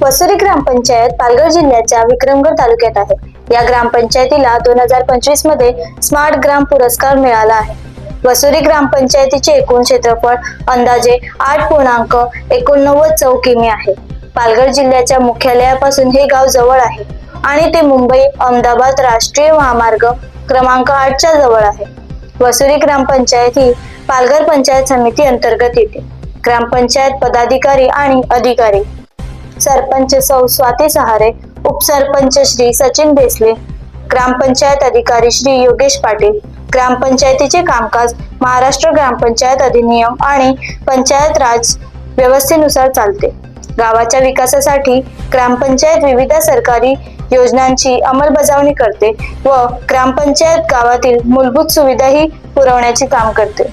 वसुरी ग्रामपंचायत पालघर जिल्ह्याच्या विक्रमगड तालुक्यात आहे. या ग्रामपंचायतीला दोन हजार पंचवीसमध्ये स्मार्ट ग्राम पुरस्कार मिळाला आहे. वसुरी ग्रामपंचायतीचे एकूण क्षेत्रफळ अंदाजे आठ पूर्णांक एकोणनव्वद चौ किमी आहे. पालघर जिल्ह्याच्या मुख्यालयापासून हे गाव जवळ आहे आणि ते मुंबई अहमदाबाद राष्ट्रीय महामार्ग क्रमांक आठच्या जवळ आहे. वसुरी ग्रामपंचायत ही पालघर पंचायत समिती अंतर्गत येते. ग्रामपंचायत पदाधिकारी आणि अधिकारी. सरपंच सौ स्वाती सहारे उपसरपंच श्री सचिन भेसले ग्रामपंचायत अधिकारी श्री योगेश पाटील ग्रामपंचायतीचे कामकाज महाराष्ट्र ग्रामपंचायत अधिनियम आणि पंचायत राज व्यवस्थेनुसार चालते. गावाच्या विकासासाठी ग्रामपंचायत विविध सरकारी योजनांची अंमलबजावणी करते व ग्रामपंचायत गावातील मूलभूत सुविधाही पुरवण्याचे काम करते.